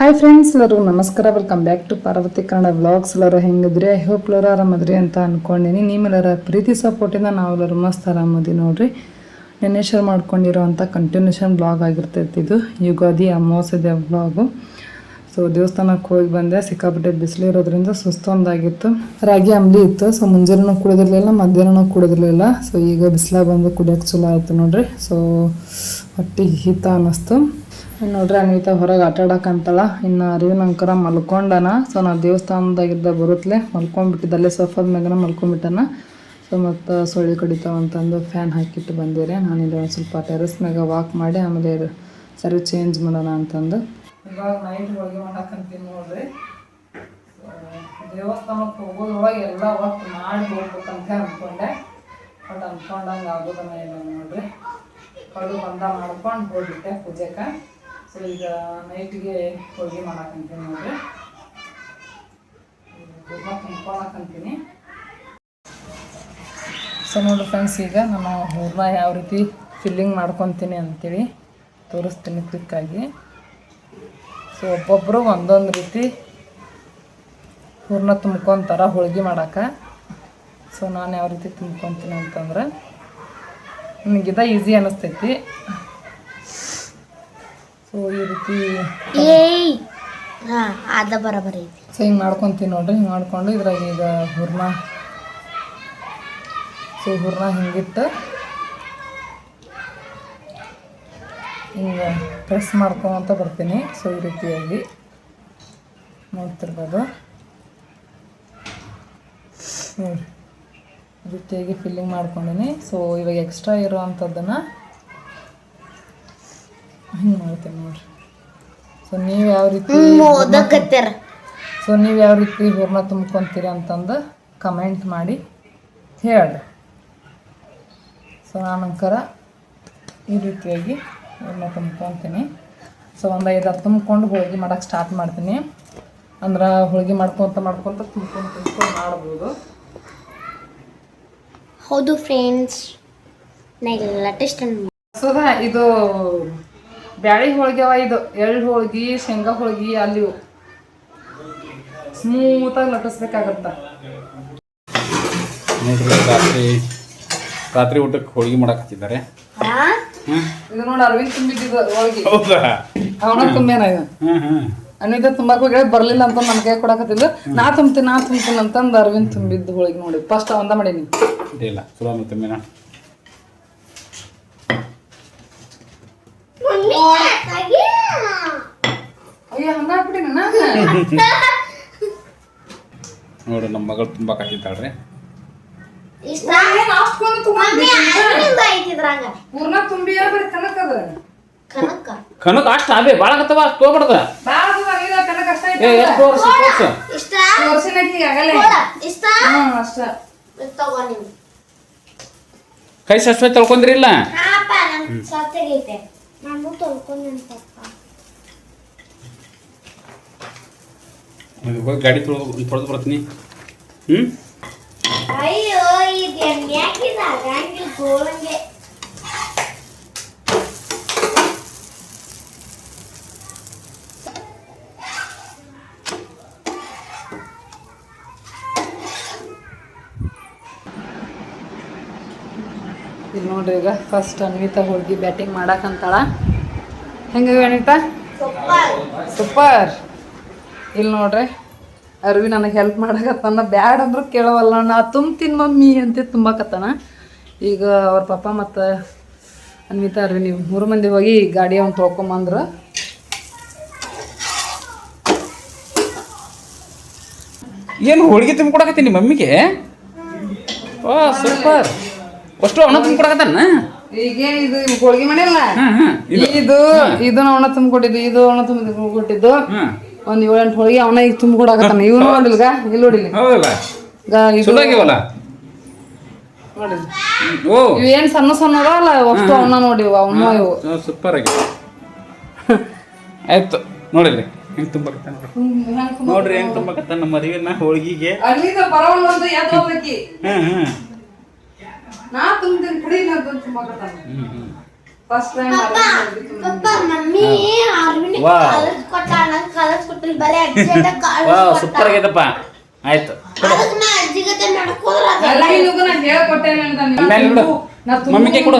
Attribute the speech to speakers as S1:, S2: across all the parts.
S1: Hi friends ಎಲ್ಲರೂ ನಮಸ್ಕಾರ. Welcome back to Parvathi Kannada vlogs ಎಲ್ಲರೂ ಹೆಂಗಿದ್ರಿ? ಐ ಹೋಪ್ ಎಲ್ಲರೂ ಆರಾಮದ್ರಿ ಅಂತ ಅಂದ್ಕೊಂಡಿನಿ ನೀವೆಲ್ಲರ ಪ್ರೀತಿ ಸಪೋರ್ಟಿಂದ ನಾವೆಲ್ಲರೂ ಮಸ್ತ್ ಆರಾಮದಿ ನೋಡ್ರಿ. ನೆನ್ನೆ ಶೇರ್ ಮಾಡ್ಕೊಂಡಿರೋವಂಥ ಕಂಟಿನ್ಯೂಷನ್ ಬ್ಲಾಗ್ ಆಗಿರ್ತೈತಿ ಇದು. ಯುಗಾದಿ ಅಮಾವಾಸ್ಯದ ಬ್ಲಾಗು ಸೊ ದೇವಸ್ಥಾನಕ್ಕೆ ಹೋಗಿ ಬಂದೆ. ಸಿಕ್ಕಾಪಟ್ಟೆ ಬಿಸಿಲಿರೋದ್ರಿಂದ ಸುಸ್ತೊಂದಾಗಿತ್ತು ರಾಗಿ ಅಂಬಲಿ ಇತ್ತು. ಸೊ ಮುಂಜಾನೆ ಕುಡಿದಿರಲಿಲ್ಲ ಮಧ್ಯಾಹ್ನ ಕುಡಿದಿರಲಿಲ್ಲ. ಸೊ ಈಗ ಬಿಸಿಲಾಗ ಬಂದು ಕುಡಿಯೋಕೆ ಚಲೋ ಆಯ್ತು ನೋಡ್ರಿ. ಸೊ ಹೊಟ್ಟಿಗೆ ಹಿತ ಅನ್ನಿಸ್ತು. ನೋಡ್ರಿ ಅನ್ವಿತ ಹೊರಗೆ ಆಟ ಆಡಕ್ಕಂತಾಳ ಇನ್ನು ಅರಿವಿನ ಅಂಕರ ಮಲ್ಕೊಂಡನ. ಸೊ ನಾವು ದೇವಸ್ಥಾನದಾಗಿದ್ದ ಬರುತ್ತಲೆ ಮಲ್ಕೊಂಡ್ಬಿಟ್ಟಿದ್ದಲ್ಲೇ ಸೋಫಾದ ಮ್ಯಾಗನ ಮಲ್ಕೊಂಡ್ಬಿಟ್ಟನ. ಸೊ ಮತ್ತು ಸೊಳ್ಳೆ ಕಡಿತಾವಂತಂದು ಫ್ಯಾನ್ ಹಾಕಿಟ್ಟು ಬಂದಿರಿ ನಾನು ಇಲ್ಲಿ ಒಂದು ಸ್ವಲ್ಪ ಟೆರೆಸ್ ಮ್ಯಾಗ ವಾಕ್ ಮಾಡಿ ಆಮೇಲೆ ಸರಿ ಚೇಂಜ್ ಮಾಡೋಣ ಅಂತಂದು. ಇವಾಗ ನೈಟ್ ಹೋಳಿಗೆ ಮಾಡಕ್ಕಂತೀನಿ ನೋಡ್ರಿ. ದೇವಸ್ಥಾನಕ್ಕೆ ಹೋಗೋದ್ರೊಳಗೆ ಎಲ್ಲ ಒಟ್ಟು ಮಾಡಿ ಹೋಗ್ಬೇಕಂತ ಅನ್ಕೊಂಡೆ. ಬಟ್ ಅನ್ಕೊಂಡಂಗೆ ಆಗೋದನ್ನ ಇಲ್ಲ ನೋಡ್ರಿ. ಬಂದ ಮಾಡ್ಕೊಂಡು ಹೋಗ್ಬಿಟ್ಟೆ ಪೂಜೆಗೆ ಸೊ ಈಗ ನೈಟ್ಗೆ ಹೋಳಿಗೆ ಮಾಡಕ್ಕಂತೀನಿ ನೋಡ್ರಿ. ತುಂಬ್ಕೊಳಕ್ಕಂತೀನಿ ಸೊ ನೋಡಿ ಫ್ರೆಂಡ್ಸ್ ಈಗ ನಾನು ಹೂರ್ಣ ಯಾವ ರೀತಿ ಫಿಲ್ಲಿಂಗ್ ಮಾಡ್ಕೊತೀನಿ ಅಂತೇಳಿ ತೋರಿಸ್ತೀನಿ ಕ್ವಿಕ್ಕಾಗಿ. ಸೊ ಒಬ್ಬೊಬ್ಬರು ಒಂದೊಂದು ರೀತಿ ಹೂರ್ಣ ತುಂಬ್ಕೊತಾರ ಹೋಳಿಗೆ ಮಾಡಕ್ಕೆ ಸೊ ನಾನು ಯಾವ ರೀತಿ ತುಂಬ್ಕೊತೀನಿ ಅಂತಂದ್ರೆ ನನಗಿದ ಈಸಿ ಅನ್ನಿಸ್ತೈತಿ ಸೊ ಈ ರೀತಿ
S2: ಏಯ್! ಹಾ ಅದ ಬರಬರ ಐತಿ.
S1: ಸೊ ಹಿಂಗೆ ಮಾಡ್ಕೊತೀನಿ ನೋಡ್ರಿ ಹಿಂಗೆ ಮಾಡ್ಕೊಂಡು ಇದ್ರಾಗ ಈಗ ಹುರ್ನ ಸೊ ಹುರ್ನ ಹಿಂಗಿಟ್ಟು ಹಿಂಗೆ ಪ್ರೆಸ್ ಮಾಡ್ಕೊಂತ ಬರ್ತೀನಿ. ಸೊ ಈ ರೀತಿಯಾಗಿ ನೋಡ್ತಿರ್ಬೋದು. ನೋಡಿ ರೀತಿಯಾಗಿ ಫಿಲ್ಲಿಂಗ್ ಮಾಡ್ಕೊಂಡಿನಿ. ಸೊ ಇವಾಗ ಎಕ್ಸ್ಟ್ರಾ ಇರೋ ಅಂಥದ್ದನ್ನು ಹಿಂಗೆ ಮಾಡ್ತೀನಿ ನೋಡ್ರಿ. ಸೊ ನೀವು ಯಾವ ರೀತಿ ಸೊ ನೀವು ಯಾವ ರೀತಿ ಹೂರ್ಣ ತುಂಬ್ಕೊತೀರ ಅಂತಂದು ಕಮೆಂಟ್ ಮಾಡಿ ಹೇಳ್ರಿ. ಸೊ ನಾನಂಕರ ಈ ರೀತಿಯಾಗಿ ಹೂರ್ಣ ತುಂಬ್ಕೊತೀನಿ. ಸೊ ಒಂದು ಐದಾರು ತುಂಬ್ಕೊಂಡು ಹೋಳಿಗೆ ಮಾಡೋಕ್ಕೆ ಸ್ಟಾರ್ಟ್ ಮಾಡ್ತೀನಿ. ಅಂದ್ರೆ ಹೋಳಿಗೆ ಮಾಡ್ಕೊತ ಮಾಡ್ಕೊತ ತುಂಬ್ಕೊಂಡು ತುಂಬ್ಕೊಂಡು ಮಾಡ್ಬೋದು.
S2: ಹೌದು ಫ್ರೆಂಡ್ಸ್ ನಾ ಎಲ್ಲ ಟೆಸ್ಟ್
S1: ಇದು ಬ್ಯಾಳಿ ಹೋಳಿಗೆ ಅವ ಇದು. ಎಳ್ಳು ಹೋಳ್ಗಿ ಶೇಂಗಾ ಹೋಳ್ಗಿ ಅಲ್ಲಿ ಸ್ಮೂತಾಗಿ ಲಟ್ಟಿಸ್ಬೇಕಾಗತ್ತ.
S3: ನೋಡ್ರಿ ರಾತ್ರಿ ರಾತ್ರಿ ಊಟಕ್ಕೆ ಹೋಳಿಗೆ ಮಾಡಕತ್ತಿದ್ದಾರೆ ಹಚ್ಚಿದ್ದಾರೆ.
S1: ಇದು ನೋಡಿ ಅರವಿಂದ್ ತುಂಬಿದ್ದು ಹೋಳ್ಗಿ. ಅವನ ತುಂಬೇನ ಇದು.
S3: ಹ್ಮ್
S1: ತುಂಬಾ ತುಂಬಾಕ್ ಹೋಗಿ ಬರ್ಲಿಲ್ಲ ಅಂತ ನನ್ ಕೈ ಕೊಡಕತ್ತಿದ್ದು ನಾ ತುಂಬ್ತೀನಿ ನಾ ತುಂಬ್ತೀನಿ ಅಂತಂದು ಅರವಿಂದ್ ತುಂಬಿದ್ದು ಹೋಳಿಗೆ ನೋಡಿ. ಫಸ್ಟ್ ಅವಂದ ಮಾಡೀನಿ.
S3: ಇಲ್ಲ ಚಲೋ ಮತ್ತೆ ಮೇನ
S1: ಅಯ್ಯ ಹಂಗ ಹಾಕ್ಬಿಟ್ಟಿನಿ ನಾ
S3: ನೋಡ್ರಿ ನಮ್ಮ ಮಗಳು ತುಂಬಾ ಕತ್ತಿದ್ದಾಳ್ರಿ
S1: ಏನ್ ಅಷ್ಟೊಂದು ತಗೊಂಡ್ಬಿಟ್ಟಿ?
S2: ಐತಿದ್ರಾಗ
S1: ನಮ್ಮ ಮಗಳು ತುಂಬಾ ಕಟ್ಟಿದ್ದಾಳ್ರಿ
S2: ಕನಕ
S3: ಕನಕ? ಅಷ್ಟ ಅದೇ ಭಾಳ ಆಗತ್ತವ ಅಷ್ಟು
S1: ಬಾಳ
S3: ಕೈ ಸಸ್ವೆ
S2: ತಳ್ಕೊಂಡ್ರಿ ಇಲ್ಲ? ನಾನು ತೊಳ್ಕೊಂಡ್ ಪಪ್ಪ
S3: ಹೋಗಿ ಗಾಡಿ ತೊಳೆದು ತೊಳೆದು ಬರ್ತೀನಿ ಹ್ಮ್
S2: ಅಯ್ಯೋ ಇದು ಎಣ್ಣೆಕಿದ ಆಗಂಗಿಲ್ಲ ಗೋಳಂಗೆ
S1: ಇಲ್ಲಿ ನೋಡ್ರಿ ಈಗ ಫಸ್ಟ್ ಅನ್ವಿತಾ ಹೋಳ್ಗಿ ಬ್ಯಾಟಿಂಗ್ ಮಾಡಕ್ಕಂತಾಳ ಹೆಂಗ
S2: ಸೂಪರ್
S1: ಸೂಪರ್ ಇಲ್ಲಿ ನೋಡ್ರಿ ಅರ್ವಿ ನನಗೆ ಹೆಲ್ಪ್ ಮಾಡಕತ್ತಾನ. ಬ್ಯಾಡ್ ಅಂದ್ರೆ ಕೇಳವಲ್ಲ ನಾ ತುಂಬ್ತೀನಿ ಮಮ್ಮಿ ಅಂತ ತುಂಬಕತ್ತಾನ. ಈಗ ಅವ್ರ ಪಾಪ ಮತ್ತು ಅನ್ವಿತಾ ಅರ್ವಿ ನೀವು ಮೂರು ಮಂದಿ ಹೋಗಿ ಗಾಡಿ ಅವ್ನು ತೊಳ್ಕೊಂಬಂದ್ರು.
S3: ಏನು ಹೋಳಿಗೆ ತುಂಬಿಕೊಡಕತ್ತೀನಿ ಮಮ್ಮಿಗೆ? ಓ ಸೂಪರ್ ಅಷ್ಟು ಅವನ ತುಂಬಿಕೊಡಕತ್ತಾನ
S1: ಈಗ ಇದು ಹೋಳಿಗೆ ಮಾಡಿಲ್ಲ ಇದು ಇದು ಅವನ ತುಂಬಿಕೊಟ್ಟಿದ್ದು ಇದು ಅವನ ತುಂಬಿಕೊಟ್ಟಿದ್ದು
S3: ಹ್ಮ್
S1: ಒಂದ್ ಏಳೆಂಟು ಹೋಳಿಗೆ ಅವನ ಈಗ ತುಂಬಿಕೊಡಕತ್ತಾನ. ಇವನು ನೋಡಿಲ್ಗ ಇಲ್ಲಿ ನೋಡಿಲಿ?
S3: ಹೌದಲ್ಲ?
S1: ಇವ್ ಏನ್ ಸಣ್ಣ ಸಣ್ಣ ಅಲ್ಲ ಅಷ್ಟು ಅವನ ನೋಡಿ ಅವನ ಇವು
S3: ಸೂಪರ್ ಆಗಿ ಆಯ್ತು ನೋಡಿಲ್ಲ ಹೆಂಗ್ ತುಂಬಕತ್ತಾನ ನೋಡ್ರಿ ಹೆಂಗ್ ತುಂಬಕತ್ತಾನ ನಮ್ಮ ಮರಿವಿನ ಹೋಳಿಗೆಗೆ. ಹ್ಮ್ ಹ್ಮ್
S1: ನಾ ತುಂಬ್ತೀನಿ ಕಡಿ ನಾ ಫಸ್ಟ್ ಟೈಮ್
S3: ವಾ ಸೂಪರ್ ಆಗೈತಪ್ಪ. ಆಯ್ತು.
S1: ತುಂಬ
S3: ಮಮ್ಮಿಗೆ ಕೊಡು.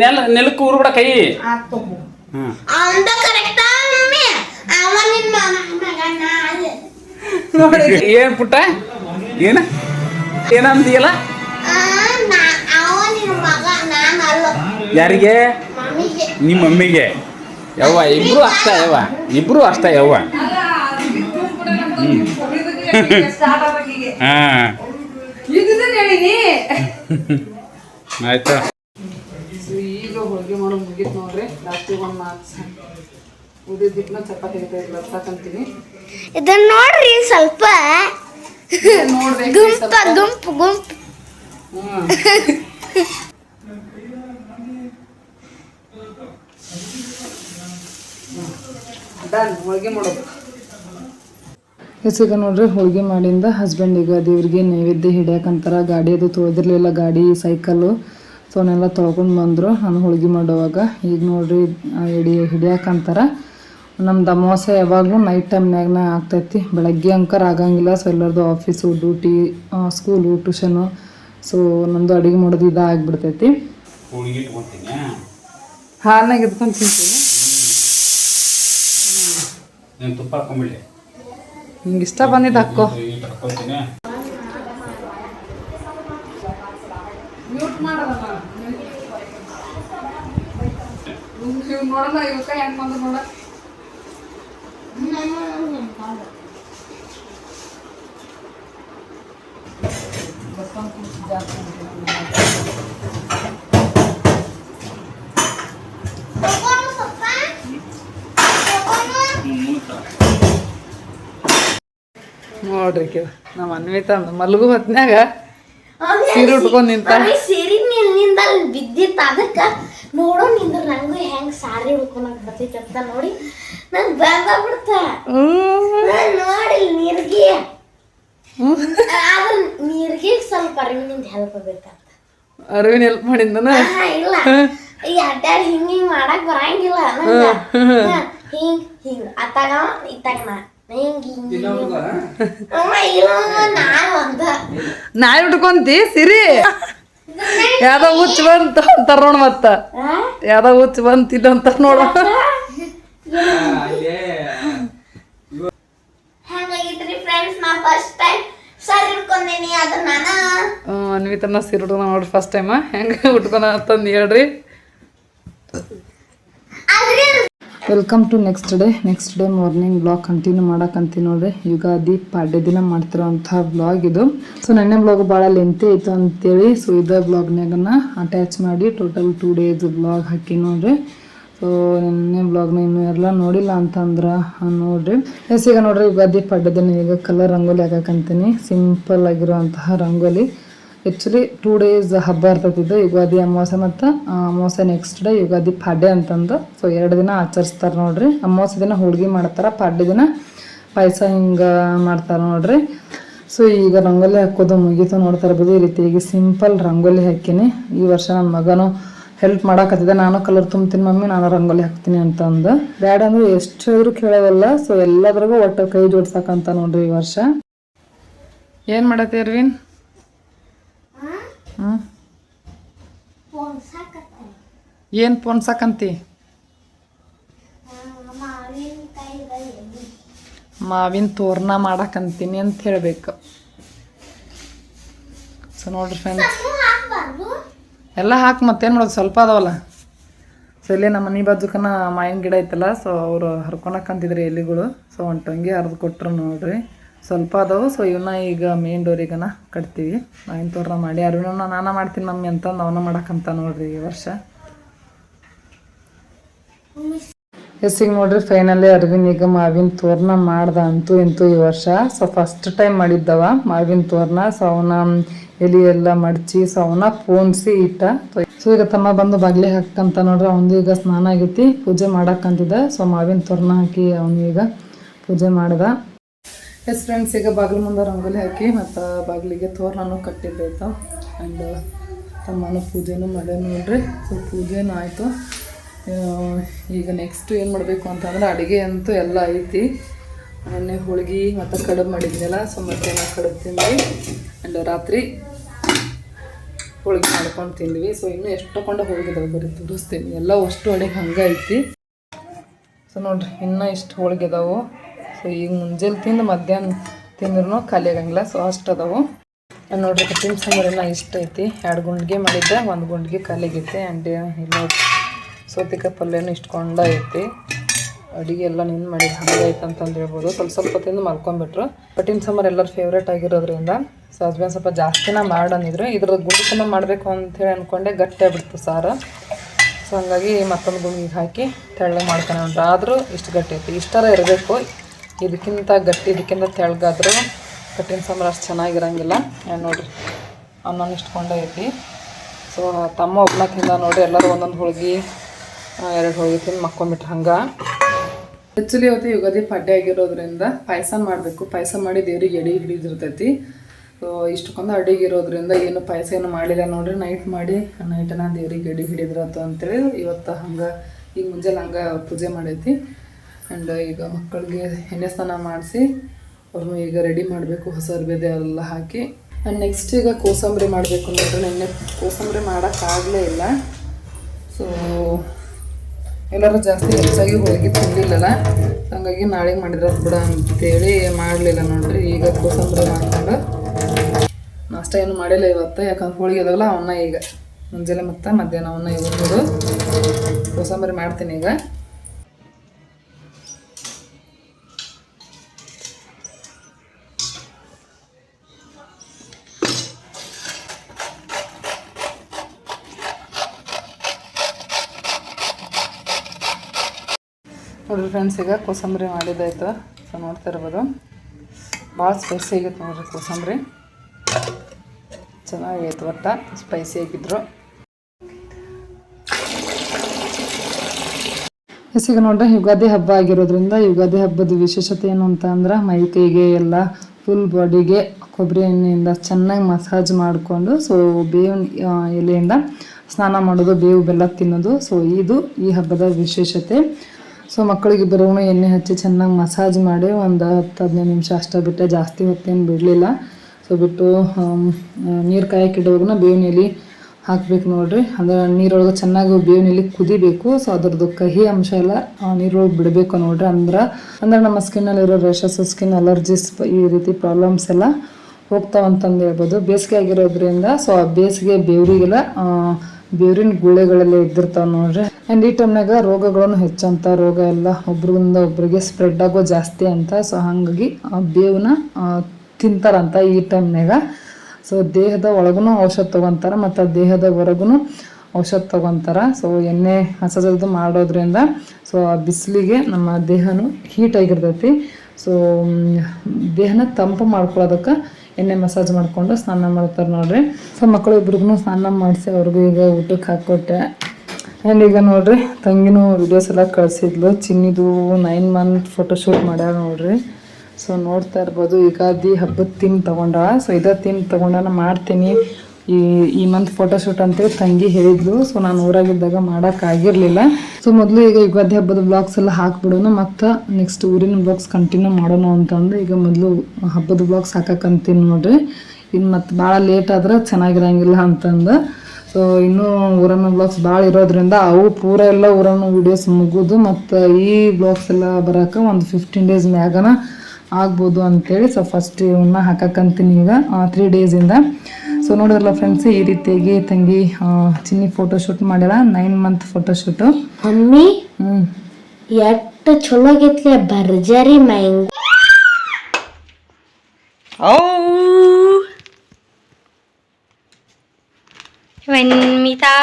S3: ನೆಲ ನೆಲಕ್ಕೆ ಊರು ಬಿಡ ಕೈ ಏನ್ ಪುಟ್ಟ? ಏನ? ಏನಂತೀಯಲ್ಲ
S2: ಆ, ನಾ- ಅವ ನಿನ್ ಮಗ ನಾನ್ ಅಲ್ಲ.
S3: ಯಾರಿಗೆ? ನಿಮ್ಮ ಮಮ್ಮಿಗೆ ಯವ್ವ ಇಬ್ರು ಅಷ್ಟ ಯವ್ವ. ಇಬ್ರು ಅಷ್ಟ ಯವ್ವ. ಆಯ್ತಾ.
S1: ಈಗ ಹೋಳಿಗೆ ಮಾಡೋ ಮುಗಿತ್ ನೋಡ್ರಿ. ಲಾಸ್ಟಿಗೆ ಒಂದು ಚಪಾತಿ
S2: ಇದನ್ನ ನೋಡ್ರಿ ಸ್ವಲ್ಪ
S1: ನೋಡ್ಬೇಕು
S2: ಗುಂಪ ಗುಂಪು ಗುಂಪು
S1: ಹ್ಮ್ ಡನ್ ಹೋಳಿಗೆ ಮಾಡೋದು ಹೆಸಗ ನೋಡ್ರಿ, ಹೋಳಿಗೆ ಮಾಡಿಂದ ಹಸ್ಬೆಂಡಿಗೆ ದೇವ್ರಿಗೆ ನೈವೇದ್ಯ ಹಿಡಿಯಾಕಂತಾರ ಗಾಡಿ ಅದು ತೊಳೆದಿರ್ಲಿಲ್ಲ, ಗಾಡಿ ಸೈಕಲ್ಲು ಸೊ ಅವನ್ನೆಲ್ಲ ತೊಳ್ಕೊಂಡು ಬಂದರು. ನಾನು ಹೋಳಿಗೆ ಮಾಡುವಾಗ. ಈಗ ನೋಡ್ರಿ ಹಿಡಿ ಹಿಡಿಯಾಕಂತಾರ ನಮ್ದು ಅಮಾವಾಸ್ಯ ಯಾವಾಗಲೂ ನೈಟ್ ಟೈಮ್ನಾಗ ಆಗ್ತೈತಿ. ಬೆಳಗ್ಗೆ ಅಂಕರ್ ಆಗಂಗಿಲ್ಲ. ಸೊ ಎಲ್ಲರದು office duty school tuition so ನಮ್ಮದು ಅಡುಗೆ ಮಾಡೋದು
S3: ಇದಾಗ್ಬಿಡ್ತೈತಿ.
S1: ಹಾಲ್ನಾಗ ಇದ್ಕೊಂಡು ತಿಂತೀನಿ
S3: ನೀನು ತುಪ್ಪ ಹಾಕೊಂಬಿಡ್ಲಿ.
S1: ನಿಂಗೆ ಇಷ್ಟ ಬಂದಿದ್ದು ಹಾಕೋ.
S3: ಹಾಕೊತೀನಿ.
S1: ಮ್ಯೂಟ್ ಮಾಡೋದಮ್ಮ ಇವ್ ನೋಡಲ್ಲ ಇವಕ್ಕ ಹೆಂಗ್ ಬಂದ ನೋಡ
S2: ತಗೊಂಡು ಪಪ್ಪ ತಗೊಂಡು
S1: ನೋಡ್ರಿ ಕೇಳ ನಮ್ಮ ಅನ್ವಿತ ಅಂದ ಮಲ್ಗು ಹೊತ್ನ್ಯಾಗ. ಸೀರೆ ಉಟ್ಕೊಂಡ್ ನಿಂತ.
S2: ಸೀರೆ ನಿನ್ನಿಂದ ಬಿದ್ದಿತ್ತ. ಅದಕ್ಕ ನೋಡೋ ನಿಂದ ನಂಗು ಹೆಂಗ್ ಸಾರಿ ಉಳ್ಕೊಳಕ್ ಬರ್ತೈತಿ ಅಂತ ನೋಡಿ. ನನ್ ಬಂದ ಬಿಡ್ತ ನೋಡಿ ನೀರ್ಗಿ. ಆದ್ರ ನೀರ್ಗಿ ಸ್ವಲ್ಪ ಅರಿವಿನಿಂದ ಹೆಲ್ಪ್ ಬೇಕಂತ.
S1: ಅರವಿನ ಹೆಲ್ಪ್ ಮಾಡಿಂದನ
S2: ಆಹಾ, ಇಲ್ಲ. ಈ ಅಡ್ಡಾಡಿ ಹಿಂಗ ಹಿಂಗ್ ಮಾಡಕ್ ಬರಂಗಿಲ್ಲ ಹಿಂಗ್ ಹಿಂಗ್. ಅತ್ತಾಗ ಇತ್ತಾಗ ನಾ
S1: ನಾಯಿ ಉಟ್ಕೊಂತಿ ಸಿರಿ. ಯಾವ್ದೋ ಹುಚ್ಚ ಬಂತ ಅಂತಾರ ನೋಡ ಮತ್ತ? ಯಾವ್ದೋ ಹುಚ್ಚ ಬಂತಿಲ್ಲ ಅಂತಾರ ನೋಡ.
S2: ಫ್ರೆಂಡ್ಸ್ ನಾ ಫಸ್ಟ್ ಟೈಮ್ ಸರ್ ಹಿಡ್ಕೊಂಡೇನಿ ಅದು ನಾನ
S1: ಅನ್ವಿತನ ಸೀರೆ ನೋಡ್ರಿ ಫಸ್ಟ್ ಟೈಮ ಹೆಂಗೆ ಉಟ್ಕೊಂಡ ಅಂತಂದು ಹೇಳ್ರಿ. Welcome to next day next day morning blog continue ಮಾಡಕ್ಕಂತೀನಿ ನೋಡ್ರಿ. ಯುಗಾದಿ ಪಾಡ್ಯ ದಿನ ಮಾಡ್ತಿರೋಂಥ ಬ್ಲಾಗ್ ಇದು. ಸೊ ನೆನ್ನೆ ಬ್ಲಾಗ್ ಭಾಳ ಲೆಂತಿ ಆಯ್ತು ಅಂತೇಳಿ ಸೊ ಇದೇ ಬ್ಲಾಗ್ನಾಗನ ಅಟ್ಯಾಚ್ ಮಾಡಿ ಟೋಟಲ್ ಟೂ ಡೇಸ್ ಬ್ಲಾಗ್ ಹಾಕಿ ನೋಡ್ರಿ. ಸೊ ನಿನ್ನೆ ಬ್ಲಾಗ್ನ ಇನ್ನು ಎಲ್ಲ ನೋಡಿಲ್ಲ ಅಂತಂದ್ರೆ ನೋಡಿರಿ. ಎಸ್ ಈಗ ನೋಡ್ರಿ ಯುಗಾದಿ ಪಾಡ್ಯ ದಿನ ಈಗ ಕಲರ್ ರಂಗೋಲಿ ಹಾಕಂತೀನಿ ಸಿಂಪಲ್ ಆಗಿರುವಂತಹ ರಂಗೋಲಿ. ಆ್ಯಕ್ಚುಲಿ ಟೂ ಡೇಸ್ ಹಬ್ಬ ಇರ್ತೈತಿದ್ದು, ಯುಗಾದಿ ಅಮಾವಾಸ್ಯೆ ಮತ್ತು ಅಮಾವಾಸ್ಯೆ ನೆಕ್ಸ್ಟ್ ಡೇ ಯುಗಾದಿ ಪಾಡ್ಯ ಅಂತಂದು. ಸೊ ಎರಡು ದಿನ ಆಚರಿಸ್ತಾರೆ ನೋಡ್ರಿ. ಅಮಾವಾಸ್ಯೆ ದಿನ ಹೋಳ್ಗೆ ಮಾಡ್ತಾರೆ, ಪಾಡ್ಯ ದಿನ ಪಾಯಸ ಹಿಂಗೆ ಮಾಡ್ತಾರೆ ನೋಡ್ರಿ. ಸೊ ಈಗ ರಂಗೋಲಿ ಹಾಕೋದು ಮುಗೀತು ನೋಡ್ತಾ ಇರ್ಬೋದು. ಈ ರೀತಿಯಾಗಿ ಸಿಂಪಲ್ ರಂಗೋಲಿ ಹಾಕಿನಿ. ಈ ವರ್ಷ ನನ್ನ ಮಗನು ಹೆಲ್ಪ್ ಮಾಡಾಕತ್ತಿದ್ದೆ. ನಾನು ಕಲರ್ ತುಂಬ್ತೀನಿ ಮಮ್ಮಿ ನಾನು ರಂಗೋಲಿ ಹಾಕ್ತೀನಿ ಅಂತ ಅಂದು ಬ್ಯಾಡ ಅಂದ್ರೆ ಎಷ್ಟು ಹೇಳಿದ್ರು ಕೇಳೋದಲ್ಲ. ಸೊ ಎಲ್ಲದ್ರಾಗೂ ಒಟ್ಟು ಕೈ ಜೋಡ್ಸಾಕಂತ ನೋಡ್ರಿ ಈ ವರ್ಷ. ಏನು ಮಾಡತ್ತೆ ಅರ್ವಿನ್ ಹ್ಞೂ
S2: ಫೋನ್ ಸಾಕಂತಿ
S1: ಏನು
S2: ಮಾವಿನಕಾಯಿಗಳು
S1: ಮಾವಿನ ತೋರಣ ಮಾಡಕ್ಕಂತೀನಿ ಅಂತ ಹೇಳಬೇಕು. ಸೊ ನೋಡ್ರಿ ಫ್ರೆಂಡ್ಸ್ ಎಲ್ಲ ಹಾಕಿ ಮತ್ತೇನು ಮಾಡೋದು? ಸ್ವಲ್ಪ ಅದಾವಲ್ಲ. ಸೊ ಇಲ್ಲೇ ನಮ್ಮ ಮನೆ ಬಾಜುಕನ ಮಾವಿನ ಗಿಡ ಐತಲ್ಲ ಸೊ ಅವರು ಹರ್ಕೊಳಕ್ಕಂತಿದ್ರು ಎಲೆಗಳು. ಸೊ ಒಂದು ಟೊಂಗಿ ಹರಿದು ಕೊಟ್ರು ನೋಡ್ರಿ. ಸ್ವಲ್ಪ ಅದಾವು ಸೊ ಇವನ್ನ ಈಗ ಮೇನ್ ಡೋರಿಗನ ಕಟ್ತೀವಿ. ಮಾವಿನ ತೋರಣ ಮಾಡಿ, ಅರುಣನ ನಾನು ಮಾಡ್ತೀನಿ ಮಮ್ಮಿ ಅಂತಂದು ಅವನ ಮಾಡಕ್ಕಂತ ನೋಡ್ರಿ ಈ ವರ್ಷ. ಎಸ್ ಈಗ ನೋಡ್ರಿ ಫೈನಲಿ ಅರವಿಂದ್ ಈಗ ಮಾವಿನ ತೋರಣ ಮಾಡ್ದ ಅಂತೂ ಇಂತೂ ಈ ವರ್ಷ. ಸೊ ಫಸ್ಟ್ ಟೈಮ್ ಮಾಡಿದ್ದವ ಮಾವಿನ ತೋರಣ. ಸೊ ಅವನ ಎಲಿ ಎಲ್ಲ ಮಡಚಿ ಸೊ ಅವನ ಪೋನ್ಸಿ ಇಟ್ಟ. ಸೊ ಈಗ ತಮ್ಮ ಬಂದು ಬಾಗ್ಲಿ ಹಾಕಂತ ನೋಡ್ರಿ ಅವನು ಈಗ ಸ್ನಾನ ಆಗೈತಿ, ಪೂಜೆ ಮಾಡಕ್ಕಂತಿದ್ದ. ಸೊ ಮಾವಿನ ತೋರಣ ಹಾಕಿ ಅವನು ಈಗ ಪೂಜೆ ಮಾಡ್ದ. ಎಸ್ ಫ್ರೆಂಡ್ಸ್ ಈಗ ಬಾಗಿಲು ಮುಂದೆ ರಂಗೋಲಿ ಹಾಕಿ ಮತ್ತು ಬಾಗಿಲಿಗೆ ತೋರಣನೂ ಕಟ್ಟಿದ್ದಾಯ್ತು ಆ್ಯಂಡ್ ತಮ್ಮನ ಪೂಜೆನೂ ಮಾಡ್ಯಾನ ನೋಡ್ರಿ. ಸೊ ಪೂಜೆನೂ ಆಯಿತು. ಈಗ ನೆಕ್ಸ್ಟ್ ಏನು ಮಾಡಬೇಕು ಅಂತಂದ್ರೆ ಅಡುಗೆ ಅಂತೂ ಎಲ್ಲ ಐತಿ. ಮೊನ್ನೆ ಹೋಳ್ಗೆ ಮತ್ತು ಕಡಬು ಮಾಡಿದ್ನಲ್ಲ ಸೊ ಮಧ್ಯಾಹ್ನ ಕಡುಬು ತಿಂದ್ವಿ. ಆ್ಯಂಡ್ ರಾತ್ರಿ ಹೋಳ್ಗೆ ಮಾಡ್ಕೊಂಡು ತಿಂದ್ವಿ. ಸೊ ಇನ್ನೂ ಎಷ್ಟು ತಗೊಂಡು ಹೋಳಿಗೆದಾವೆ ಬರೀ ತೋರಿಸ್ತೀನಿ. ಎಲ್ಲ ಅಷ್ಟು ಅಡುಗೆ ಹಂಗೆ ಐತಿ. ಸೊ ನೋಡ್ರಿ, ಇನ್ನೂ ಇಷ್ಟು ಹೋಳಿಗೆ ಅದಾವು. ಸೊ ಈಗ ಮುಂಜಾನೆ ತಿಂದು ಮಧ್ಯಾಹ್ನ ತಿಂದ್ರೂ ಖಾಲಿ ಆಗಂಗಿಲ್ಲ. ಸೊ ಅಷ್ಟು ಅದಾವು. ನೋಡ್ರಿ ಕಟ್ಟಿನ ಸಾಂಬಾರೆಲ್ಲ ಇಷ್ಟ ಐತಿ. ಎರಡು ಗುಂಡಿಗೆ ಮಾಡಿದ್ದೆ, ಒಂದು ಗುಂಡಿಗೆ ಖಾಲಿ ಆಗೈತೆ. ಆ್ಯಂಡ್ ಇಲ್ಲ ಸೌತೆಕಾಯಿ ಪಲ್ಯನೂ ಇಷ್ಟಕೊಂಡ ಐತಿ ಅಡುಗೆ ಎಲ್ಲ ನಿಂದು ಮಾಡಿ ಹಂಗೆ ಐತೆ ಅಂತಂದು ಹೇಳ್ಬೋದು. ಸ್ವಲ್ಪ ಸ್ವಲ್ಪ ತಿಂದು ಮಲ್ಕೊಂಬಿಟ್ರು. ಕಟಿನ್ ಸಾಂಬಾರು ಎಲ್ಲರ ಫೇವ್ರೇಟ್ ಆಗಿರೋದ್ರಿಂದ ಸೊ ಹಸ್ಬೆಂಡ್ ಸ್ವಲ್ಪ ಜಾಸ್ತಿನ ಮಾಡಂದಿದ್ರು ಇದ್ರದ್ದು ಗುಂಡಿ ತುಂಬ ಮಾಡಬೇಕು ಅಂತೇಳಿ ಅಂದ್ಕೊಂಡೆ ಗಟ್ಟಿ ಆಗ್ಬಿಡ್ತು ಸಾರು. ಸೊ ಹಂಗಾಗಿ ಮತ್ತೊಂದು ಗುಂಡಿಗೆ ಹಾಕಿ ತೆಳ್ಳಗೆ ಮಾಡ್ತಾನೆ ಅಂದ್ರೆ. ಆದರೂ ಇಷ್ಟು ಗಟ್ಟಿ ಐತಿ. ಇಷ್ಟರ ಇರಬೇಕು. ಇದಕ್ಕಿಂತ ಗಟ್ಟಿ, ಇದಕ್ಕಿಂತ ತೆಳ್ಳಗಾದ್ರೂ ಕಟ್ಟಿನ ಸಾಂಬಾರು ಅಷ್ಟು ಚೆನ್ನಾಗಿರಂಗಿಲ್ಲ. ನೋಡ್ರಿ, ಅನ್ನನ ಇಷ್ಟಕೊಂಡೇ ಐತಿ ಸೊ ತಮ್ಮ ಒಬ್ಬನ ತಿಂದ ನೋಡ್ರಿ ಎಲ್ಲರೂ ಒಂದೊಂದು ಹೋಳ್ಗೆ ಎರಡು ಹೋಗಿ ತಿಂದು ಮಕ್ಕೊಂಬಿಟ್ರೆ ಹಂಗೆ. ಆ್ಯಕ್ಚುಲಿ ಅವತ್ತು ಯುಗಾದಿ ಪಾಡ್ಯ ಆಗಿರೋದ್ರಿಂದ ಪಾಯಸ ಮಾಡಬೇಕು. ಪಾಯಸ ಮಾಡಿ ದೇವ್ರಿಗೆ ಎಡಿ ಹಿಡಿದಿರ್ತೈತಿ ಸೊ ಇಷ್ಟಕ್ಕೊಂದು ಅಡಿಗೆ ಇರೋದ್ರಿಂದ ಏನು ಪಾಯಸ ಏನು ಮಾಡಿಲ್ಲ ನೋಡ್ರಿ. ನೈಟ್ ಮಾಡಿ ನೈಟನ ದೇವ್ರಿಗೆ ಎಡಿ ಹಿಡಿದ್ರತ್ತು ಅಂತೇಳಿ ಇವತ್ತು ಹಂಗೆ ಈಗ ಮುಂಜಾನೆ ಹಂಗೆ ಪೂಜೆ ಮಾಡೈತಿ. ಆ್ಯಂಡ್ ಈಗ ಮಕ್ಕಳಿಗೆ ಎಣ್ಣೆ ಸ್ನಾನ ಮಾಡಿಸಿ ಅವ್ರನ್ನೂ ಈಗ ರೆಡಿ ಮಾಡಬೇಕು. ಹೊಸ ಅರ್ಬೇದೆ ಎಲ್ಲ ಹಾಕಿ. ಆ್ಯಂಡ್ ನೆಕ್ಸ್ಟ್ ಈಗ ಕೋಸಂಬರಿ ಮಾಡಬೇಕು ನೋಡ್ರಿ. ನೆನ್ನೆ ಕೋಸಂಬರಿ ಮಾಡೋಕ್ಕಾಗಲೇ ಇಲ್ಲ. ಸೊ ಎಲ್ಲರೂ ಜಾಸ್ತಿ ಹೆಚ್ಚಾಗಿ ಹೋಳಿಗೆ ತಿನ್ನಲಿಲ್ಲಲ್ಲ ಹಂಗಾಗಿ ನಾಳೆ ಮಾಡಿದ್ರೆ ಬಿಡ ಅಂತೇಳಿ ಮಾಡಲಿಲ್ಲ ನೋಡ್ರಿ. ಈಗ ಕೋಸಂಬರಿ ಮಾಡ್ಕೊಂಡು ನಾಷ್ಟ ಏನು ಮಾಡಿಲ್ಲ ಇವತ್ತು. ಯಾಕಂದ್ರೆ ಹೋಳಿಗೆ ಅದಲ್ಲ ಅವನ್ನ ಈಗ. ಮುಂಜಾನೆ ಮತ್ತು ಮಧ್ಯಾಹ್ನ ಅವನ್ನ ಇವತ್ತು ಕೋಸಂಬರಿ ಮಾಡ್ತೀನಿ ಈಗ. ಫ್ರೆಂಡ್ಸ್ ಈಗ ಕೋಸಂಬರಿ ಮಾಡಿದ್ದಾಯ್ತು ಸೊ ನೋಡ್ತಾ ಇರ್ಬೋದು. ಭಾಳ ಸ್ಪೈಸಿ ಆಗಿತ್ತು ನೋಡಿರಿ ಕೋಸಂಬರಿ. ಚೆನ್ನಾಗೈತೆ ಒಟ್ಟ ಸ್ಪೈಸಿ ಆಗಿದ್ರು. ಎಸಿಗೆ ನೋಡ್ರಿ, ಯುಗಾದಿ ಹಬ್ಬ ಆಗಿರೋದ್ರಿಂದ ಯುಗಾದಿ ಹಬ್ಬದ ವಿಶೇಷತೆ ಏನು ಅಂತ ಅಂದ್ರೆ ಮೈ ಎಲ್ಲ ಫುಲ್ ಬಾಡಿಗೆ ಕೊಬ್ಬರಿ ಎಣ್ಣೆಯಿಂದ ಚೆನ್ನಾಗಿ ಮಸಾಜ್ ಮಾಡಿಕೊಂಡು ಸೊ ಬೇವಿನ ಎಲೆಯಿಂದ ಸ್ನಾನ ಮಾಡೋದು, ಬೇವು ಬೆಲ್ಲ ತಿನ್ನೋದು ಸೊ ಇದು ಈ ಹಬ್ಬದ ವಿಶೇಷತೆ. ಸೊ ಮಕ್ಕಳಿಗೆ ಬರೋಣ ಎಣ್ಣೆ ಹಚ್ಚಿ ಚೆನ್ನಾಗಿ ಮಸಾಜ್ ಮಾಡಿ ಒಂದು ಹತ್ತು ಹದಿನೈದು ನಿಮಿಷ ಅಷ್ಟೇ ಬಿಟ್ಟೆ. ಜಾಸ್ತಿ ಹೊತ್ತೇನು ಬಿಡಲಿಲ್ಲ. ಸೊ ಬಿಟ್ಟು ನೀರು ಕಾಯಕ್ಕೆ ಬೇವಿನ ಎಲೆ ಹಾಕ್ಬೇಕು ನೋಡ್ರಿ. ಅಂದ್ರೆ ನೀರೊಳಗೆ ಚೆನ್ನಾಗಿ ಬೇವಿನ ಎಲೆ ಕುದಿಬೇಕು. ಸೊ ಅದ್ರದ್ದು ಕಹಿ ಅಂಶ ಎಲ್ಲ ನೀರೊಳಗೆ ಬಿಡಬೇಕು ನೋಡ್ರಿ. ಅಂದ್ರೆ ಅಂದ್ರೆ ನಮ್ಮ ಸ್ಕಿನ್ನಲ್ಲಿರೋ ರೇಷಸ್ ಸ್ಕಿನ್ ಅಲರ್ಜಿಸ್ ಈ ರೀತಿ ಪ್ರಾಬ್ಲಮ್ಸ್ ಎಲ್ಲ ಹೋಗ್ತಾವಂತಂದು ಹೇಳ್ಬೋದು. ಬೇಸಿಗೆ ಆಗಿರೋದ್ರಿಂದ ಸೊ ಆ ಬೇಸಿಗೆ ಬೇವ್ರಿಗೆಲ್ಲ ಆ, ಗುಳ್ಳೆಗಳೆಲ್ಲ ಇದ್ದಿರ್ತಾವ ನೋಡ್ರಿ. ಆ್ಯಂಡ್ ಈ ಟೈಮ್ನಾಗ ರೋಗಗಳನ್ನು ಹೆಚ್ಚಂತ ರೋಗ ಎಲ್ಲ ಒಬ್ರಿಂದ ಒಬ್ರಿಗೆ ಸ್ಪ್ರೆಡ್ ಆಗೋ ಜಾಸ್ತಿ ಅಂತ. ಸೊ ಹಾಗಾಗಿ ಆ ಬೇವನ್ನ ತಿಂತಾರಂತ ಈ ಟೈಮ್ನಾಗ ಸೊ ದೇಹದ ಒಳಗೂ ಔಷಧ ತಗೊಂತಾರ ಮತ್ತು ದೇಹದ ಹೊರಗೂ ಔಷಧ ತಗೊಂತಾರ. ಸೊ ಎಣ್ಣೆ ಮಸಾಜದ್ದು ಮಾಡೋದ್ರಿಂದ ಸೊ ಆ ಬಿಸಿಲಿಗೆ ನಮ್ಮ ದೇಹನೂ ಹೀಟ್ ಆಗಿರ್ತೈತಿ. ಸೊ ದೇಹನ ತಂಪು ಮಾಡ್ಕೊಳ್ಳೋದಕ್ಕೆ ಎಣ್ಣೆ ಮಸಾಜ್ ಮಾಡಿಕೊಂಡು ಸ್ನಾನ ಮಾಡ್ತಾರೆ ನೋಡ್ರಿ. ಸೊ ಮಕ್ಕಳು ಇಬ್ರಿಗೂ ಸ್ನಾನ ಮಾಡಿಸಿ ಅವ್ರಿಗೂ ಈಗ ಊಟಕ್ಕೆ ಹಾಕ್ಕೊಟ್ಟೆ ಆ್ಯಂಡ್ ಈಗ ನೋಡ್ರಿ, ತಂಗಿನೂ ವಿಡಿಯೋಸ್ ಎಲ್ಲ ಕಳಿಸಿದ್ಲು. ಚಿನ್ನಿದು ನೈನ್ ಮಂತ್ ಫೋಟೋಶೂಟ್ ಮಾಡ್ಯಾರ ನೋಡ್ರಿ. ಸೊ ನೋಡ್ತಾ ಇರ್ಬೋದು ಯುಗಾದಿ ಹಬ್ಬದ ತಿನ್ ತೊಗೊಂಡ ಸೊ ಇದೇ ತಿನ್ ತೊಗೊಂಡ ಮಾಡ್ತೀನಿ. ಈ ಈ ಮಂತ್ ಫೋಟೋಶೂಟ್ ಅಂತೇಳಿ ತಂಗಿ ಹೇಳಿದ್ಲು. ಸೊ ನಾನು ಊರಾಗಿದ್ದಾಗ ಮಾಡೋಕ್ಕಾಗಿರಲಿಲ್ಲ ಸೊ ಮೊದಲು ಈಗ ಯುಗಾದಿ ಹಬ್ಬದ ಬ್ಲಾಗ್ಸ್ ಎಲ್ಲ ಹಾಕ್ಬಿಡೋಣ ಮತ್ತು ನೆಕ್ಸ್ಟ್ ಊರಿನ ಬ್ಲಾಗ್ಸ್ ಕಂಟಿನ್ಯೂ ಮಾಡೋಣ ಅಂತಂದು ಈಗ ಮೊದಲು ಹಬ್ಬದ ಬ್ಲಾಗ್ಸ್ ಹಾಕಕ್ಕಂತೀನಿ ನೋಡ್ರಿ. ಇನ್ನು ಮತ್ತು ಭಾಳ ಲೇಟ್ ಆದ್ರೆ ಚೆನ್ನಾಗಿರಂಗಿಲ್ಲ ಅಂತಂದು. ಸೊ ಇನ್ನೂ ಊರನ್ನ ಬ್ಲಾಗ್ಸ್ ಭಾಳ ಇರೋದ್ರಿಂದ ಅವು ಪೂರ ಎಲ್ಲ ಊರನ್ನ ವಿಡಿಯೋಸ್ ಮುಗಿದು ಮತ್ತು ಈ ಬ್ಲಾಗ್ಸ್ ಎಲ್ಲ ಬರೋಕೆ ಒಂದು ಫಿಫ್ಟೀನ್ ಡೇಸ್ ಮ್ಯಾಗನ ಆಗ್ಬೋದು ಅಂತೇಳಿ. ಸೊ ಫಸ್ಟ್ ಇವನ್ನ ಹಾಕಕ್ಕಂತೀನಿ ಈಗ ತ್ರೀ ಡೇಸಿಂದ ಸೊ ನೋಡಿದ್ರಲ್ಲ ಫ್ರೆಂಡ್ಸ್ ಈ ರೀತಿಯಾಗಿ ತಂಗಿ ಚಿನ್ನಿ ಚಿನ್ನಿ ಫೋಟೋಶೂಟ್ ಮಾಡ್ಯಾರ ನೈನ್ ಮಂತ್ ಫೋಟೋಶೂಟು
S2: ಮಮ್ಮಿ
S1: ಹ್ಞೂ
S2: ಎಷ್ಟ್ ಚಲೋ ಆಗೈತ್ಲೆ ಭರ್ಜರಿ ಮ್ಯಾಂಗ್. ವನ್ಮಿತಾ.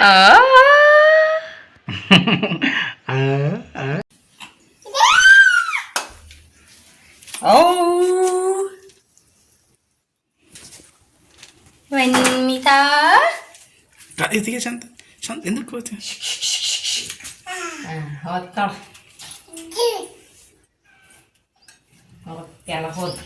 S3: 아. 아. 아. 어우.
S4: 웬입니다.
S2: 나
S3: 이게 잔, 잔
S1: 있는 것 같아. 아, 왔다. 왔다, 왔다.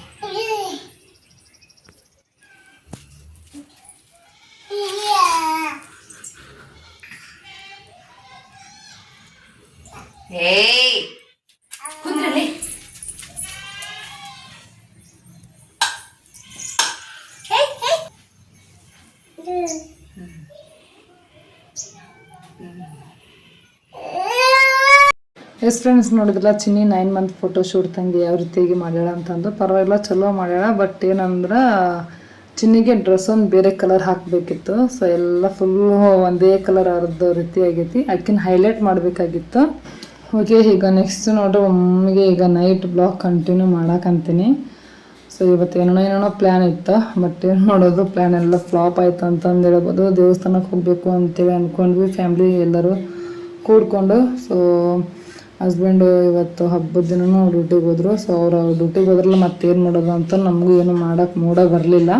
S1: ಕುಂದ್ರಲ್ಲಿ. ಎಸ್ ಫ್ರೆಂಡ್ಸ್ ನೋಡಿದ್ರಲ್ಲ ಚಿನ್ನಿ ನೈನ್ ಮಂತ್ ಫೋಟೋ ಶೂಟ್ ತಂಗಿ ಯಾವ ರೀತಿಯಾಗಿ ಮಾಡ್ಯಾಳ ಅಂತಂದು ಪರವಾಗಿಲ್ಲ ಚಲೋ ಮಾಡ್ಯಾಳ ಬಟ್ ಏನಂದ್ರೆ ಚಿನ್ನಿಗೆ ಡ್ರೆಸ್ ಒಂದು ಬೇರೆ ಕಲರ್ ಹಾಕಬೇಕಿತ್ತು. ಸೊ ಎಲ್ಲ ಫುಲ್ಲು ಒಂದೇ ಕಲರ್ ಅರ್ಧ ರೀತಿ ಆಗೈತಿ. ಆಕಿನ ಹೈಲೈಟ್ ಮಾಡಬೇಕಾಗಿತ್ತು. ಓಕೆ ಈಗ ನೆಕ್ಸ್ಟ್ ನೋಡ್ರಿ ಒಮ್ಮೆಗೆ ಈಗ ನೈಟ್ ಬ್ಲಾಗ್ ಕಂಟಿನ್ಯೂ ಮಾಡಕ್ಕಂತೀನಿ ಸೊ ಇವತ್ತು ಏನೇನೋ ಏನೇನೋ ಪ್ಲ್ಯಾನ್ ಇತ್ತು ಬಟ್ ಏನು ಮಾಡೋದು ಪ್ಲ್ಯಾನ್ ಎಲ್ಲ ಫ್ಲಾಪ್ ಆಯ್ತು ಅಂತಂದು ಹೇಳ್ಬೋದು. ದೇವಸ್ಥಾನಕ್ಕೆ ಹೋಗಬೇಕು ಅಂತೇಳಿ ಅಂದ್ಕೊಂಡ್ವಿ ಫ್ಯಾಮ್ಲಿ ಎಲ್ಲರೂ ಕೂಡ್ಕೊಂಡು. ಸೊ ಹಸ್ಬೆಂಡು ಇವತ್ತು ಹಬ್ಬದ ದಿನವೂ ಡ್ಯೂಟಿಗೆ ಹೋದರು. ಸೊ ಅವ್ರು ಡ್ಯೂಟಿಗೆ ಹೋದ್ರಲ್ಲ ಮತ್ತೇನು ಮಾಡೋದು ಅಂತ ನಮಗೂ ಏನು ಮಾಡೋಕೆ ಮೂಡ ಬರಲಿಲ್ಲ.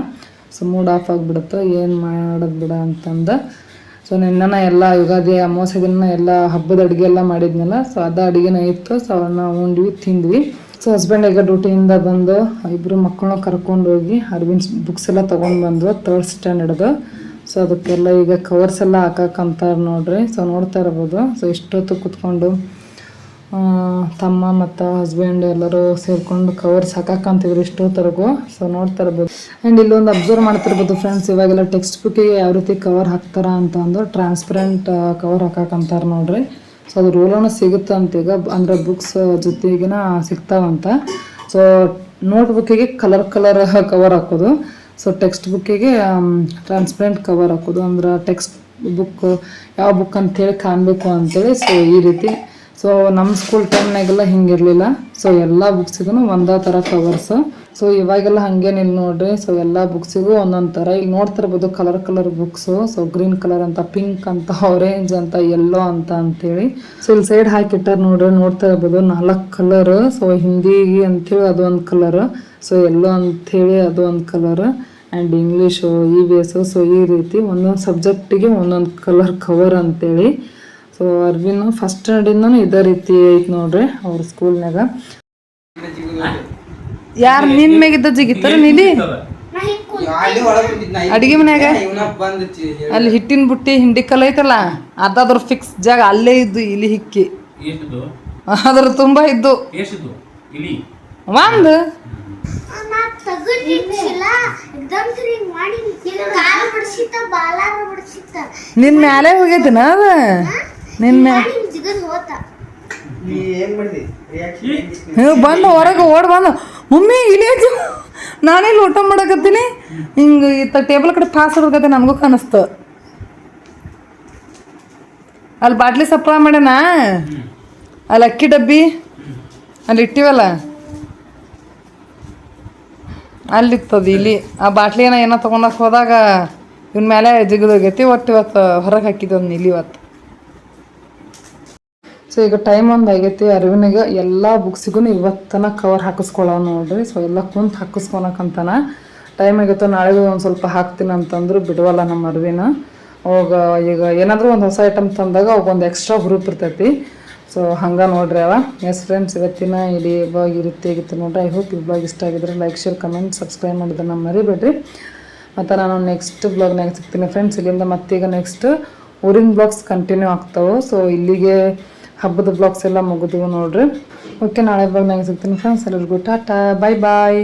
S1: ಸೊ ಮೂಡ್ ಆಫ್ ಆಗಿಬಿಡುತ್ತೆ. ಏನು ಮಾಡೋದು ಬಿಡ ಅಂತಂದು ಸೊ ನಿನ್ನ ಎಲ್ಲ ಯುಗಾದಿ ಅಮಾವಾಸ್ಯ ದಿನ ಎಲ್ಲ ಹಬ್ಬದ ಅಡುಗೆ ಎಲ್ಲ ಮಾಡಿದ್ನಲ್ಲ ಸೊ ಅದ ಅಡುಗೆನ ಇತ್ತು ಸೊ ಅವನ್ನ ಉಂಡ್ವಿ, ತಿಂದ್ವಿ. ಸೊ ಹಸ್ಬೆಂಡ್ ಈಗ ಡ್ಯೂಟಿಯಿಂದ ಬಂದು ಇಬ್ಬರು ಮಕ್ಕಳನ್ನ ಕರ್ಕೊಂಡು ಹೋಗಿ ಅರವಿಂದ್ ಬುಕ್ಸ್ ಎಲ್ಲ ತೊಗೊಂಡು ಬಂದ್ರು ತರ್ಡ್ ಸ್ಟ್ಯಾಂಡರ್ಡ್ದು ಸೊ ಅದಕ್ಕೆಲ್ಲ ಈಗ ಕವರ್ಸ್ ಎಲ್ಲ ಹಾಕಕ್ಕಂತಾರೆ ನೋಡ್ರಿ. ಸೊ ನೋಡ್ತಾ ಇರ್ಬೋದು. ಸೊ ಇಷ್ಟೊತ್ತು ಕುತ್ಕೊಂಡು ತಮ್ಮ ಮತ್ತು ಹಸ್ಬೆಂಡ್ ಎಲ್ಲರೂ ಸೇರ್ಕೊಂಡು ಕವರ್ಸ್ ಇಷ್ಟೋ ತರಗೂ ಸೊ ನೋಡ್ತಾ ಇರ್ಬೋದು ಆ್ಯಂಡ್ ಇಲ್ಲೊಂದು ಅಬ್ಸರ್ವ್ ಮಾಡ್ತಿರ್ಬೋದು ಫ್ರೆಂಡ್ಸ್ ಇವಾಗೆಲ್ಲ ಟೆಕ್ಸ್ಟ್ ಬುಕ್ಕಿಗೆ ಯಾವ ರೀತಿ ಕವರ್ ಹಾಕ್ತಾರ ಅಂತ ಅಂದ್ರೆ ಟ್ರಾನ್ಸ್ಪರೆಂಟ್ ಕವರ್ ಹಾಕಾಕಂತಾರೆ ನೋಡ್ರಿ. ಸೊ ಅದು ರೂಲನ್ನು ಸಿಗುತ್ತಂತ ಈಗ, ಅಂದರೆ ಬುಕ್ಸ್ ಜೊತೆಗಿನ ಸಿಗ್ತಾವಂತ. ಸೊ ನೋಟ್ ಬುಕ್ಕಿಗೆ ಕಲರ್ ಕಲರ್ ಕವರ್ ಹಾಕೋದು. ಸೊ ಟೆಕ್ಸ್ಟ್ ಬುಕ್ಕಿಗೆ ಟ್ರಾನ್ಸ್ಪರೆಂಟ್ ಕವರ್ ಹಾಕೋದು. ಅಂದ್ರೆ ಟೆಕ್ಸ್ಟ್ ಬುಕ್ ಯಾವ ಬುಕ್ ಅಂತೇಳಿ ಕಾಣಬೇಕು ಅಂತೇಳಿ. ಸೊ ಈ ರೀತಿ ಸೊ ನಮ್ಮ ಸ್ಕೂಲ್ ಟೈಮ್ನಾಗೆಲ್ಲ ಹಿಂಗಿರಲಿಲ್ಲ. ಸೊ ಎಲ್ಲ ಬುಕ್ಸಿಗೂ ಒಂದೇ ಥರ ಕವರ್ಸ್ ಸೊ ಇವಾಗೆಲ್ಲ ಹಂಗೇನಿಲ್ಲ ನೋಡ್ರಿ. ಸೊ ಎಲ್ಲ ಬುಕ್ಸಿಗೂ ಒಂದೊಂದು ಥರ ಈಗ ನೋಡ್ತಿರ್ಬೋದು colour colour books so green colour ಅಂತ ಪಿಂಕ್ ಅಂತ ಆರೆಂಜ್ ಅಂತ ಎಲ್ಲೋ ಅಂತ ಅಂತೇಳಿ. ಸೊ ಇಲ್ಲಿ ಸೈಡ್ ಹಾಕಿಟ್ಟಾರ ನೋಡ್ರಿ. ನೋಡ್ತಾ ಇರ್ಬೋದು ನಾಲ್ಕು ಕಲರ್ ಸೊ ಹಿಂದಿಗೆ ಅಂತೇಳಿ ಅದೊಂದು ಕಲರ್ ಸೊ ಎಲ್ಲೋ ಅಂಥೇಳಿ ಅದೊಂದು colour and English E V S so ಈ ರೀತಿ ಒಂದೊಂದು ಸಬ್ಜೆಕ್ಟಿಗೆ ಒಂದೊಂದು ಕಲರ್ ಕವರ್ ಅಂತೇಳಿ. ಸೊ ಅರ್ವಿನ್ ಫಸ್ಟ್ ಸ್ಟ್ಯಾಂಡರ್ಡಿಂದನೂ ಇದೇ ರೀತಿ ಐತೆ ನೋಡ್ರಿ ಅವ್ರ ಸ್ಕೂಲ್ನಾಗ ಯಾರು ನಿನ್ ಮೇಗಿದ್ದ ಜಿಗಿತ್ತಾರ ನೀಲಿ? ಅಡಿಗೆ ಮನ್ಯಾಗ? ಅಲ್ಲಿ ಹಿಟ್ಟಿನ ಬುಟ್ಟಿ ಹಿಂಡಿ ಕಲ್ ಐತಲ್ಲ ಅದಾದ್ರ ಫಿಕ್ಸ್ ಜಾಗ ಅಲ್ಲೇ ಇದ್ದು ಇಲ್ಲಿ ಹಿಕ್ಕಿ. ಅದ್ರ ತುಂಬಾ ಇದ್ದು.
S3: ಇಲಿ?
S1: ಒಂದು? ನಿನ್ ಮ್ಯಾಲೆ ಹೋಗೈತಿನ ಅದ? ನಿನ್ ಮ್ಯಾ
S2: ಮಾಡಿ ಜಿಗದ್ ಹೋತ.
S1: ಹ್ಞೂ ಬಂದು ಹೊರಗೆ ಓಡ್ ಬಂದು. ಮಮ್ಮಿ ಇಲ್ಲಿ ನಾನೇ ನಾನೆಲ್ಲಿ ಊಟ ಮಾಡಕತ್ತೀನಿ. ಹಿಂಗೆ ಇತ್ತ ಟೇಬಲ್ ಕಡೆ ಪಾಸ್ ಹೋಗತ್ತೆ ನಮಗೂ ಕಾಣಿಸ್ತು. ಅಲ್ಲಿ ಬಾಟ್ಲಿ ಸಪ್ಲೈ ಮಾಡ್ಯಾನ? ಅಲ್ಲಿ ಅಕ್ಕಿ ಡಬ್ಬಿ. ಅಲ್ಲಿ ಇಟ್ಟಿವಲ್ಲ? ಅಲ್ಲಿತ್ತದ ಇಲ್ಲಿ. ಆ ಬಾಟ್ಲಿ ಏನೋ ಏನೋ ತೊಗೊಂಡಕ್ಕೆ ಹೋದಾಗ ಇವ್ನ ಮೇಲೆ ಜಿಗಿದೋಗೈತಿ ಒಟ್ಟು ಇವತ್ತು ಹೊರಗೆ ಹಾಕಿದ್ದೆ ಒಂದು ಇಲ್ಲಿ ಇವತ್ತು. ಸೊ ಈಗ ಟೈಮ್ ಒಂದು ಆಗೈತಿ, ಅರಿವಿನಾಗ ಎಲ್ಲ ಬುಕ್ಸಿಗೂ ಇವತ್ತನ ಕವರ್ ಹಾಕಿಸ್ಕೊಳ್ಳೋ ನೋಡ್ರಿ. ಸೊ ಎಲ್ಲ ಕುಂತು ಹಾಕಿಸ್ಕೊಳಕಂತಾನ ಟೈಮ್ ಆಗೈತೆ ನಾಳೆಗೂ ಒಂದು ಸ್ವಲ್ಪ ಹಾಕ್ತೀನಿ ಅಂತಂದ್ರು ಬಿಡವಲ್ಲ ನಮ್ಮ ಅರಿವಿನ. ಅವಾಗ ಈಗ ಏನಾದರೂ ಒಂದು ಹೊಸ ಐಟಮ್ ತಂದಾಗ ಒಂದು ಎಕ್ಸ್ಟ್ರಾ ಗ್ರೂಪ್ ಇರ್ತೈತಿ. ಸೊ ಹಂಗೆ ನೋಡ್ರಿ ಅವ. ಎಸ್ ಫ್ರೆಂಡ್ಸ್ ಇವತ್ತಿನ ಇಲ್ಲಿ ಇವಾಗ ಈ ರೀತಿ ಆಗಿತ್ತು ನೋಡ್ರಿ. ಐ ಹೋಪ್ ಬ್ಲಾಗ್ ಇಷ್ಟ ಆಗಿದ್ರೆ ಲೈಕ್ ಶೇರ್ ಕಮೆಂಟ್ ಸಬ್ಸ್ಕ್ರೈಬ್ ಮಾಡೋದನ್ನ ಮರಿಬೇಡ್ರಿ. ಮತ್ತು ನಾನು ನೆಕ್ಸ್ಟ್ ಬ್ಲಾಗ್ನಾಗ ಸಿಗ್ತೀನಿ ಫ್ರೆಂಡ್ಸ್ ಇಲ್ಲಿಂದ ಮತ್ತೀಗ ನೆಕ್ಸ್ಟ್ ಊರಿನ ಬ್ಲಾಗ್ಸ್ ಕಂಟಿನ್ಯೂ ಆಗ್ತಾವೆ. ಸೊ ಇಲ್ಲಿಗೆ ಹಬ್ಬದ ಬ್ಲಾಗ್ಸ್ ಎಲ್ಲ ಮುಗಿದ್ವು ನೋಡ್ರಿ. ಓಕೆ ನಾಳೆ ಬ್ಲಾಗ್ನಾಗ ಸಿಗ್ತೀನಿ ಫ್ರೆಂಡ್ಸ್ ಎಲ್ಲರಿಗೂ ಟಾಟಾ ಬಾಯ್ ಬಾಯ್